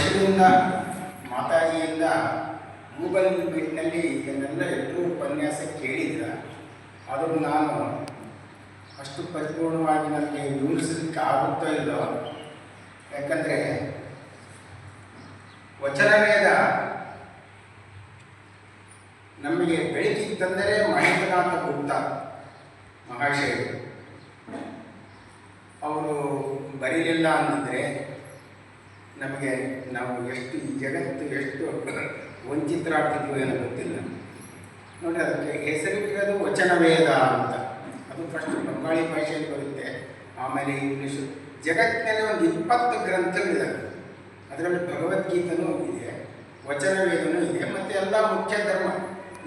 ವರ್ಷದಿಂದ ಮಾತಾಜಿಯಿಂದ ಗೂಗಲ್ ಮೀಟ್ನಲ್ಲಿ ಇದನ್ನೆಲ್ಲ ಎಲ್ಲರೂ ಉಪನ್ಯಾಸ ಕೇಳಿದ್ರ, ಆದರೂ ನಾನು ಅಷ್ಟು ಪರಿಪೂರ್ಣವಾಗಿ ನನಗೆ ವಿವರಿಸಲಿಕ್ಕೆ ಆಗುತ್ತೋ ಇಲ್ಲೋ? ಯಾಕಂದರೆ ವಚನವೇದ ನಮಗೆ ಬೆಳಕಿಗೆ ತಂದರೆ ಮಹೇಂದ್ರನಾಥ ಗುಪ್ತ ಮಹಾಶಯರು ಅವರು ಬರೀಲಿಲ್ಲ ಅನ್ನಿದ್ರೆ ನಮಗೆ ನಾವು ಎಷ್ಟು ಈ ಜಗತ್ತು ಎಷ್ಟು ವಂಚಿತರಾಗ್ತಿದ್ವೋ ಏನೋ ಗೊತ್ತಿಲ್ಲ. ನೋಡಿ ಅದಕ್ಕೆ ಹೆಸರಿಟ್ಟಿರೋದು ವಚನವೇದ ಅಂತ. ಅದು ಫಸ್ಟ್ ಬಂಗಾಳಿ ಭಾಷೆಯಲ್ಲಿ ಬರುತ್ತೆ. ಆಮೇಲೆ ಇಂಗ್ಲೀಷು. ಜಗತ್ತಿನಲ್ಲಿ ಒಂದು ಇಪ್ಪತ್ತು ಗ್ರಂಥಗಳಿದ್ದಾವೆ ಅದರಲ್ಲಿ ಭಗವದ್ಗೀತನೂ ಇದೆ, ವಚನವೇದನೂ ಇದೆ, ಮತ್ತು ಎಲ್ಲ ಮುಖ್ಯ ಧರ್ಮ.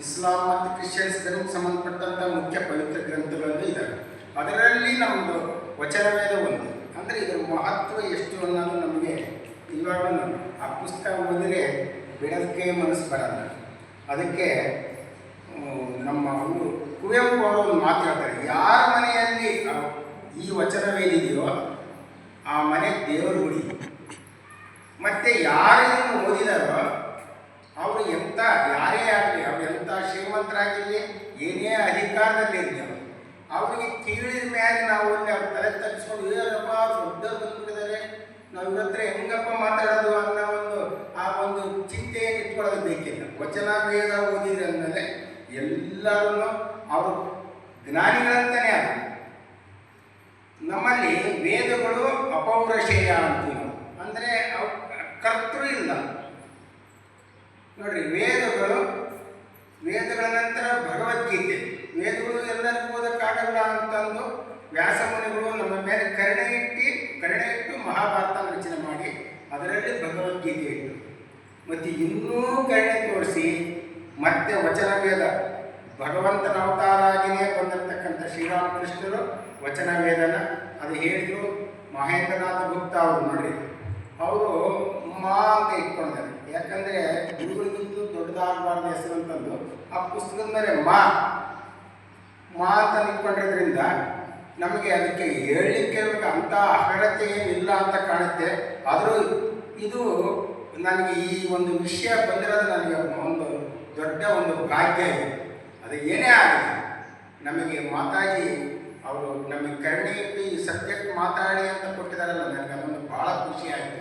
ಇಸ್ಲಾಂ ಮತ್ತು ಕ್ರಿಶ್ಚಿಯನ್ಸ್ ಧರ್ಮಕ್ಕೆ ಸಂಬಂಧಪಟ್ಟಂಥ ಮುಖ್ಯ ಪವಿತ್ರ ಗ್ರಂಥಗಳಲ್ಲೂ ಇದ್ದಾವೆ ಅದರಲ್ಲಿ ನಮ್ಮದು ವಚನವೇದ ಒಂದು. ಅಂದರೆ ಇದರ ಮಹತ್ವ ಎಷ್ಟು ಅನ್ನೋದು ನಮಗೆ ಇವಾಗಲೂ ಆ ಪುಸ್ತಕ ಓದಿದ್ರೆ ಬಿಡೋದಕ್ಕೆ ಮನಸ್ಸು ಬರಲ್ಲ. ಅದಕ್ಕೆ ನಮ್ಮ ಒಂದು ಕುವೆಂಪು ಅವರು ಒಂದು ಮಾತು ಹೇಳ್ತಾರೆ, ಯಾರ ಮನೆಯಲ್ಲಿ ಈ ವಚನವೇನಿದೆಯೋ ಆ ಮನೆ ದೇವರು ಗುಡಿ. ಮತ್ತೆ ಯಾರೇನು ಓದಿದಾರೋ ಅವರು ಎಂಥ ಯಾರೇ ಆಗಲಿ, ಅವ್ರು ಎಂಥ ಶ್ರೀಮಂತರಾಗಿರಲಿ, ಏನೇ ಅಧಿಕಾರದಲ್ಲಿ ಇರಲಿ ಅವರು, ಅವರಿಗೆ ಕೇಳಿದ ಮೇಲೆ ನಾವು ಅಲ್ಲಿ ಅವ್ರ ತಗ್ಸ್ಕೊಂಡು ಏನಪ್ಪ ದೊಡ್ಡ ಬಂದ್ಬಿಟ್ಟಿದ್ದಾರೆ ನಾವು ಇವ್ರ ಹತ್ರ ಹೆಂಗಪ್ಪ ಮಾತಾಡೋದು ಅನ್ನೋ ಒಂದು ಆ ಒಂದು ಚಿಂತೆಯನ್ನು ಇಟ್ಕೊಳ್ಳೋದು ಬೇಕಿಲ್ಲ. ವಚನ ವೇದ ಓದಿದ್ರೆ ಅಂದಮೇಲೆ ಎಲ್ಲರನ್ನು ಅವರು ಜ್ಞಾನಿಗಳಂತಾನೆ ಅದು ನಮ್ಮಲ್ಲಿ ವೇದಗಳು ಅಪೌರಶೇಯ ಅಂತೀವಿ ಅಂದರೆ ಅವು ಕರ್ತೃ ಇಲ್ಲ. ನೋಡ್ರಿ, ವೇದಗಳು, ವೇದಗಳ ನಂತರ ಭಗವದ್ಗೀತೆ. ವೇದಗಳು ಎಲ್ಲರಿಗೂ ಓದಕ್ಕಾಗಲ್ಲ ಅಂತಂದು ವ್ಯಾಸಮುನಿಗಳು ನಮ್ಮ ಮೇಲೆ ಕರುಣೆ ಇಟ್ಟು ಕರುಣೆ ಇಟ್ಟು ಮಹಾಭಾರತ ರಚನೆ ಮಾಡಿ ಅದರಲ್ಲಿ ಭಗವದ್ಗೀತೆ ಇಟ್ಟು ಮತ್ತು ಇನ್ನೂ ಕರುಣೆ ತೋರಿಸಿ, ಮತ್ತೆ ವಚನ ವೇದ. ಭಗವಂತನ ಅವತಾರ ಆಗಿಯೇ ಬಂದಿರತಕ್ಕಂಥ ಶ್ರೀರಾಮಕೃಷ್ಣರು ವಚನ ವೇದನ, ಅದು ಹೇಳಿದ್ರು ಮಹೇಂದ್ರನಾಥ ಗುಪ್ತ ಅವರು ನೋಡಿ ಅವರು ಮಾ ಅಂತ ಇಟ್ಕೊಂಡಿದ್ದಾರೆ. ಯಾಕಂದರೆ ಗುರುಗಳಿಗಿಂತೂ ದೊಡ್ಡದಾಗಬಾರ್ದು ಹೆಸರು ಅಂತಂದು, ಆ ಪುಸ್ತಕದ ಮೇಲೆ ಮಾ ಮಾ ಅಂತ ಇಟ್ಕೊಂಡಿರೋದ್ರಿಂದ ನಮಗೆ ಅದಕ್ಕೆ ಹೇಳಲಿಕ್ಕೆ ಅಂಥ ಅರ್ಹತೆ ಏನಿಲ್ಲ ಅಂತ ಕಾಣುತ್ತೆ. ಆದರೂ ಇದು ನನಗೆ ಈ ಒಂದು ವಿಷಯ ಬಂದಿರೋದು ನನಗೆ ಒಂದು ದೊಡ್ಡ ಒಂದು ಭಾಗ್ಯ ಇದೆ. ಅದು ಏನೇ ಆಗಲಿ, ನಮಗೆ ಮಾತಾಡಿ, ಅವರು ನಮಗೆ ಕರುಣೆ ಇಟ್ಟು ಈ ಸಬ್ಜೆಕ್ಟ್ ಮಾತಾಡಿ ಅಂತ ಕೊಟ್ಟಿದ್ದಾರಲ್ಲ, ನನಗೆ ಅದೊಂದು ಭಾಳ ಖುಷಿ ಆಯಿತು.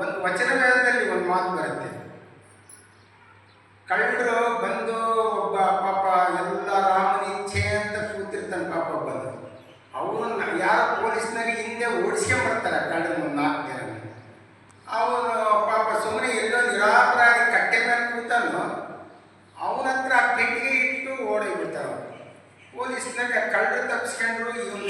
ಒಂದು ವಚನವೇದದಲ್ಲಿ ಒಂದು ಮಾತು ಬರುತ್ತೆ. ಕಳ್ಳರು ಬಂದು ಒಬ್ಬ ಪಾಪ ಎಲ್ಲ ರಾಮನ ಇಚ್ಛೆ ಅಂತ ಕೂತಿರ್ತಾನೆ ಪಾಪ ಬಂದು ಅವನು ಯಾರು ಪೊಲೀಸ್ನಲ್ಲಿ ಹಿಂದೆ ಓಡಿಸ್ಕೊಂಬರ್ತಾರೆ ಕಳ್ಳನ ಒಂದು ನಾಲ್ಕು ಜನ ಅವನು ಪಾಪ ಸುಮ್ಮನೆ ಎಲ್ಲೋ ನಿರಾಪರಾಧಿ ಕಟ್ಟೆ ಮೇಲೆ ಕೂತನು ಅವನ ಹತ್ರ ಪೆಟ್ಟಿಗೆ ಇಟ್ಟು ಓಡೋಗ್ಬಿಡ್ತಾರೆ ಅವ್ರು ಪೊಲೀಸ್ನಾಗ ಕಳ್ಳರು ತಪ್ಪಿಸ್ಕೊಂಡ್ರು ಇವನು.